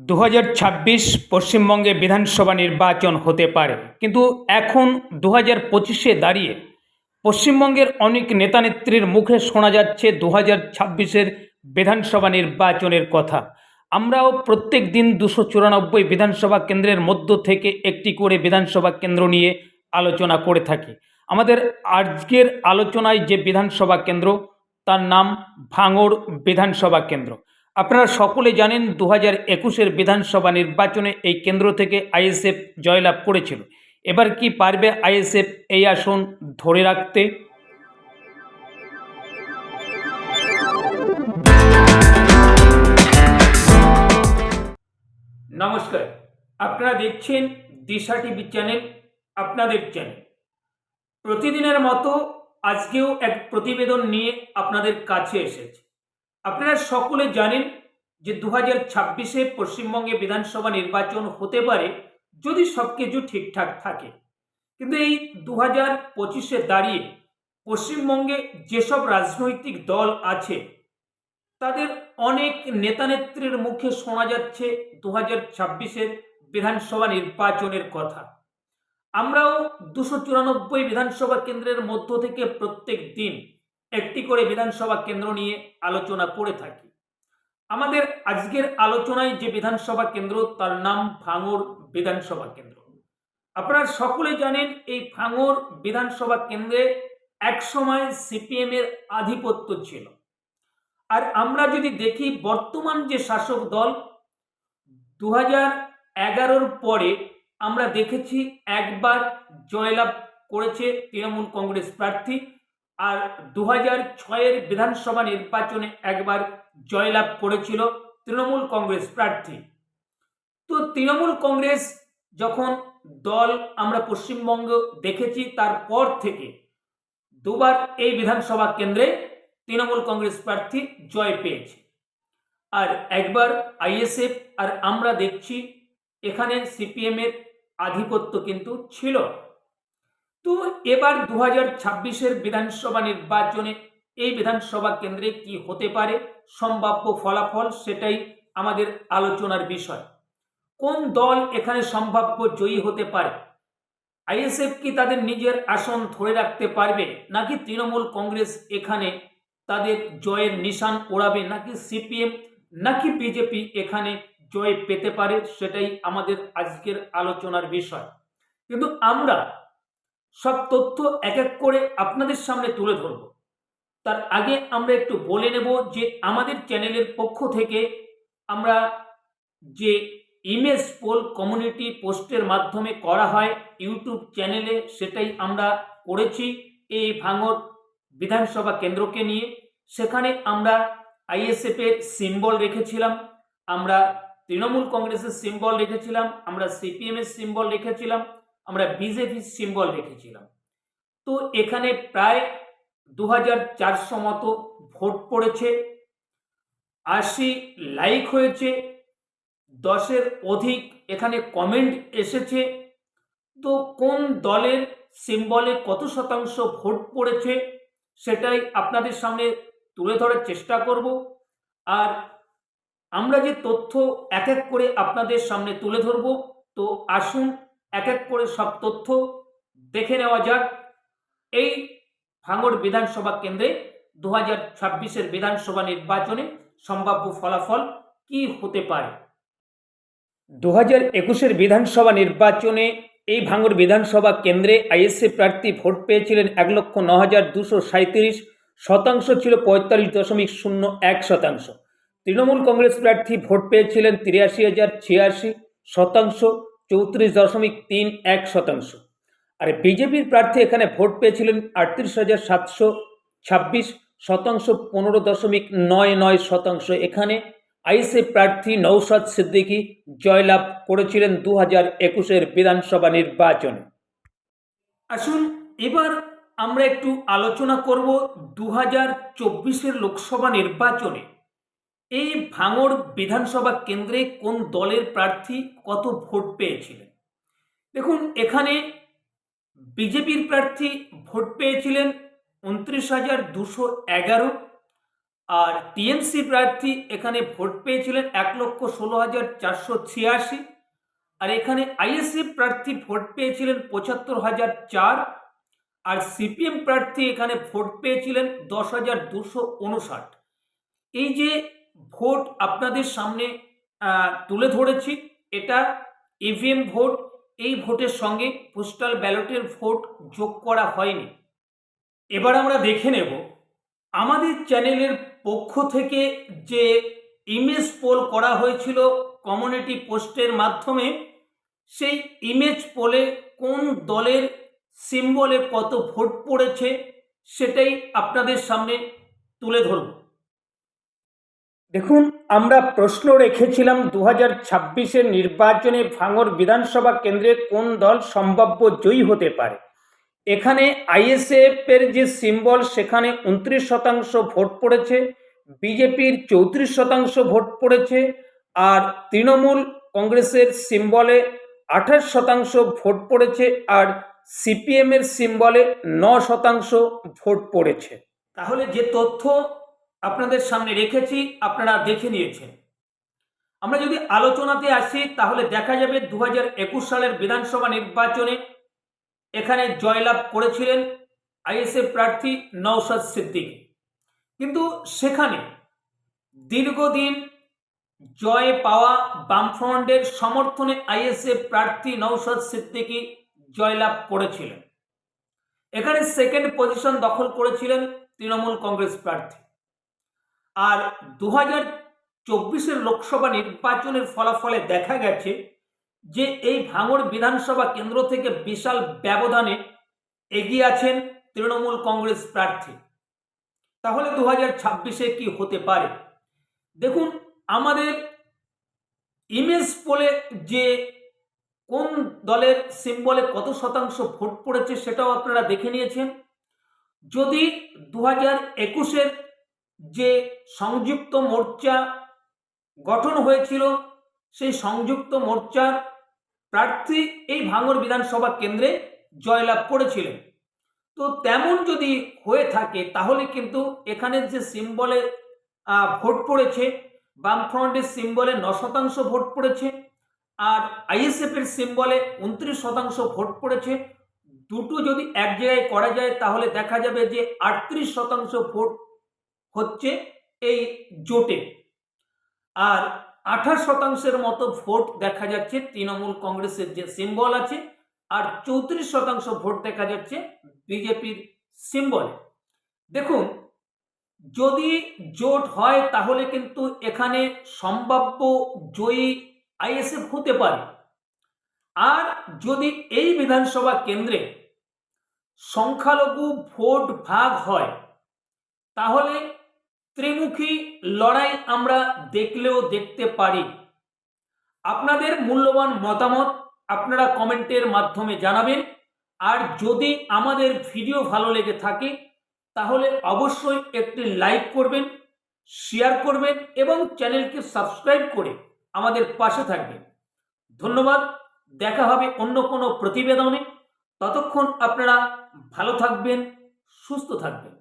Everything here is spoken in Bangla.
দু হাজার ছাব্বিশ পশ্চিমবঙ্গে বিধানসভা নির্বাচন হতে পারে। কিন্তু এখন দু হাজার পঁচিশে দাঁড়িয়ে পশ্চিমবঙ্গের অনেক নেতানেত্রীর মুখে শোনা যাচ্ছে দু হাজার ছাব্বিশের বিধানসভা নির্বাচনের কথা। আমরাও প্রত্যেক দিন দুশো চুরানব্বই বিধানসভা কেন্দ্রের মধ্য থেকে একটি করে বিধানসভা কেন্দ্র নিয়ে আলোচনা করে থাকি। আমাদের আজকের আলোচনায় যে বিধানসভা কেন্দ্র, তার নাম ভাঙড় বিধানসভা কেন্দ্র। আপনারা সকলে জানেন দু হাজার একুশের বিধানসভা নির্বাচনে এই কেন্দ্র থেকে আইএসএফ জয়লাভ করেছিল। এবার কি পারবে আইএসএফ এই আসন ধরে রাখতে? নমস্কার, আপনারা দেখছেন দিশা টিভি চ্যানেল, আপনাদের চ্যানেল। প্রতিদিনের মতো আজকেও এক প্রতিবেদন নিয়ে আপনাদের কাছে এসেছে। আপনারা সকলে জানেন যে দু হাজার ছাব্বিশে পশ্চিমবঙ্গে বিধানসভা নির্বাচন হতে পারে যদি সব কিছু ঠিকঠাক থাকে। কিন্তু এই দু হাজার পঁচিশে দাঁড়িয়ে পশ্চিমবঙ্গে যেসব রাজনৈতিক দল আছে, তাদের অনেক নেতানেত্রীর মুখে শোনা যাচ্ছে দু হাজার ছাব্বিশের বিধানসভা নির্বাচনের কথা। আমরাও দুশো চুরানব্বই বিধানসভা কেন্দ্রের মধ্য থেকে প্রত্যেক দিন একটি করে বিধানসভা কেন্দ্র নিয়ে আলোচনা করে থাকি। আমাদের আজকের আলোচনায় যে বিধানসভা কেন্দ্র, তার নাম ভাঙড় বিধানসভা কেন্দ্র। আপনারা সকলে জানেন, এই ভাঙর বিধানসভা কেন্দ্রে একসময় সিপিএম এর আধিপত্য ছিল। আর আমরা যদি দেখি, বর্তমান যে শাসক দল দু হাজার এগারোর পরে আমরা দেখেছি, একবার জয়লাভ করেছে তৃণমূল কংগ্রেস প্রার্থী আর দু হাজার ছয়ের বিধানসভা নির্বাচনে একবার জয়লাভ করেছিল তৃণমূল কংগ্রেস প্রার্থী। তো তৃণমূল কংগ্রেস যখন দল আমরা পশ্চিমবঙ্গ দেখেছি, তারপর থেকে দুবার এই বিধানসভা কেন্দ্রে তৃণমূল কংগ্রেস প্রার্থী জয় পেয়েছে। আর একবার আইএসএফ আর আমরা দেখছি, এখানে সিপিএম এর আধিপত্য কিন্তু ছিল তো এবার দু হাজার ছাব্বিশের বিধানসভা নির্বাচনে এই বিধানসভা কেন্দ্রে কি হতে পারে, সম্ভাব্য ফলাফল সেটাই আমাদের আলোচনার বিষয়। কোন দল এখানে সম্ভাব্য জয়ী হতে পারে? আইএসএফ কি তাদের নিজের আসন ধরে রাখতে পারবে, নাকি তৃণমূল কংগ্রেস এখানে তাদের জয়ের নিশান ওড়াবে, নাকি সিপিএম, নাকি বিজেপি এখানে জয় পেতে পারে, সেটাই আমাদের আজকের আলোচনার বিষয়। কিন্তু আমরা সব তথ্য এক এক করে আপনাদের সামনে তুলে ধরব। তার আগে আমরা একটু বলে নেব যে আমাদের চ্যানেলের পক্ষ থেকে আমরা যে ইমেজ পোল কমিউনিটি পোস্টের মাধ্যমে করা হয় ইউটিউব চ্যানেলে, সেটাই আমরা করেছি এই ভাঙর বিধানসভা কেন্দ্রকে নিয়ে। সেখানে আমরা আইএসএফ এর সিম্বল রেখেছিলাম, আমরা তৃণমূল কংগ্রেসের সিম্বল রেখেছিলাম, আমরা সিপিএম এর সিম্বল রেখেছিলাম আমরা বিজেপির সিম্বল রেখেছিলাম। তো এখানে প্রায় দু হাজার চারশো মতো ভোট পড়েছে, আশি লাইক হয়েছে, দশের অধিক এখানে কমেন্ট এসেছে। তো কোন দলের সিম্বলে কত শতাংশ ভোট পড়েছে সেটাই আপনাদের সামনে তুলে ধরার চেষ্টা করব। আর আমরা যে তথ্য এক এক করে আপনাদের সামনে তুলে ধরব, তো আসুন এক এক করে সব তথ্য দেখে নেওয়া যাক। এই ভাঙড় বিধানসভা কেন্দ্রে দু হাজার ছাব্বিশের বিধানসভা নির্বাচনে সম্ভাব্য ফলাফল কি হতে পারে? দু হাজার একুশের বিধানসভা নির্বাচনে এই ভাঙড় বিধানসভা কেন্দ্রে আইএসসি প্রার্থী ভোট পেয়েছিলেন এক লক্ষ ন হাজার দুশো সাঁত্রিশ শতাংশ ছিল পঁয়তাল্লিশ দশমিক শূন্য এক শতাংশ। তৃণমূল কংগ্রেস প্রার্থী ভোট পেয়েছিলেন তিরাশি হাজার ছিয়াশি শতাংশ। চৌত্রিশ দশমিক তিন এক শতাংশ। আর বিজেপির প্রার্থী এখানে ভোট পেয়েছিলেন আটত্রিশ হাজার সাতশো ছাব্বিশ শতাংশ, পনেরো দশমিক নয় নয় শতাংশ। এখানে আইসি প্রার্থী নৌসাদ সিদ্দিকী জয়লাভ করেছিলেন দু হাজার একুশের বিধানসভা নির্বাচনে। আসুন, এবার আমরা একটু আলোচনা করব দু হাজার চব্বিশের লোকসভা নির্বাচনে। এই ভাঙড় বিধানসভা কেন্দ্রে কোন দলের প্রার্থী কত ভোট পেয়েছিলেন? দেখুন, এখানে বিজেপির প্রার্থী ভোট পেয়েছিলেন উনত্রিশ হাজার দুশো এগারো আর টিএমসি প্রার্থী এখানে ভোট পেয়েছিলেন এক লক্ষ ষোলো হাজার চারশো ছিয়াশি আর এখানে আইএসসি প্রার্থী ভোট পেয়েছিলেন পঁচাত্তর হাজার চার আর সিপিএম প্রার্থী এখানে ভোট পেয়েছিলেন দশ হাজার দুশো উনষাট। এই যে ভোট আপনাদের সামনে তুলে ধরেছি। এটা ইভিএম ভোট। এই ভোটের সঙ্গে পোস্টাল ব্যালটের ভোট যোগ করা হয়নি। এবার আমরা দেখে নেব। আমাদের চ্যানেলের পক্ষ থেকে যে ইমেজ পোল করা হয়েছিল কমিউনিটি পোস্টের মাধ্যমে, সেই ইমেজ পোলে কোন দলের সিম্বলে কত ভোট পড়েছে, সেটাই আপনাদের সামনে তুলে ধরব। দেখুন, আমরা প্রশ্ন রেখেছিলাম দু হাজার ছাব্বিশের নির্বাচনে ভাঙর বিধানসভা কেন্দ্রে কোন দল সম্ভাব্য জয়ী হতে পারে। এখানে আইএসএফ এর যে সিম্বল, সেখানে উনত্রিশ শতাংশ ভোট পড়েছে, বিজেপির চৌত্রিশ শতাংশ ভোট পড়েছে, আর তৃণমূল কংগ্রেসের সিম্বলে আঠাশ শতাংশ ভোট পড়েছে, আর সিপিএম এর সিম্বলে ন শতাংশ ভোট পড়েছে। তাহলে যে তথ্য আপনাদের সামনে রেখেছি, আপনারা দেখে নিয়েছেন। আমরা যদি আলোচনাতে আসি, তাহলে দেখা যাবে দু সালের বিধানসভা নির্বাচনে এখানে জয়লাভ করেছিলেন আইএসএফ প্রার্থী নওশাদ সিদ্দিকী। কিন্তু সেখানে দীর্ঘদিন জয় পাওয়া বামফ্রন্টের সমর্থনে আইএসএফ প্রার্থী নওশাদ সিদ্দিকী জয়লাভ করেছিলেন। এখানে সেকেন্ড পজিশন দখল করেছিলেন তৃণমূল কংগ্রেস প্রার্থী। আর দু হাজার চব্বিশের লোকসভা নির্বাচনের ফলাফলে দেখা গেছে যে এই ভাঙড় বিধানসভা কেন্দ্র থেকে বিশাল ব্যবধানে এগিয়ে আছেন তৃণমূল কংগ্রেস প্রার্থী। তাহলে দু হাজার ছাব্বিশে কি হতে পারে? দেখুন, আমাদের ইমেজ পোলে যে কোন দলের সিম্বলে কত শতাংশ ভোট পড়েছে সেটাও আপনারা দেখে নিয়েছেন। যদি দু হাজার একুশের যে সংযুক্ত মোর্চা গঠন হয়েছিল, সেই সংযুক্ত মোর্চার প্রার্থী এই ভাঙর বিধানসভা কেন্দ্রে জয়লাভ করেছিলেন। তো তেমন যদি হয়ে থাকে, তাহলে কিন্তু এখানে যে সিম্বলে ভোট পড়েছে, বামফ্রন্টের সিম্বলে ন শতাংশ ভোট পড়েছে, আর আইএসএফ এর সিম্বলে উনত্রিশ শতাংশ ভোট পড়েছে, দুটো যদি এক জায়গায় করা যায়, তাহলে দেখা যাবে যে আটত্রিশ শতাংশ ভোট হচ্ছে এই জোটে। আর আঠাশ শতাংশের মতো ভোট দেখা যাচ্ছে তৃণমূল কংগ্রেসের যে সিম্বল আছে, আর চৌত্রিশ শতাংশ ভোট দেখা যাচ্ছে বিজেপির সিম্বলে দেখুন, যদি জোট হয় তাহলে কিন্তু এখানে সম্ভাব্য জয়ী আইএসএফ হতে পারে। আর যদি এই বিধানসভা কেন্দ্রে সংখ্যালঘু ভোট ভাগ হয়, তাহলে ত্রিমুখী লড়াই আমরা দেখলেও দেখতে পারি। আপনাদের মূল্যবান মতামত আপনারা কমেন্টের মাধ্যমে জানাবেন। আর যদি আমাদের ভিডিও ভালো লেগে থাকে, তাহলে অবশ্যই একটি লাইক করবেন, শেয়ার করবেন এবং চ্যানেলকে সাবস্ক্রাইব করে আমাদের পাশে থাকবেন। ধন্যবাদ, দেখা হবে অন্য কোনো প্রতিবেদনে। ততক্ষণ আপনারা ভালো থাকবেন, সুস্থ থাকবেন।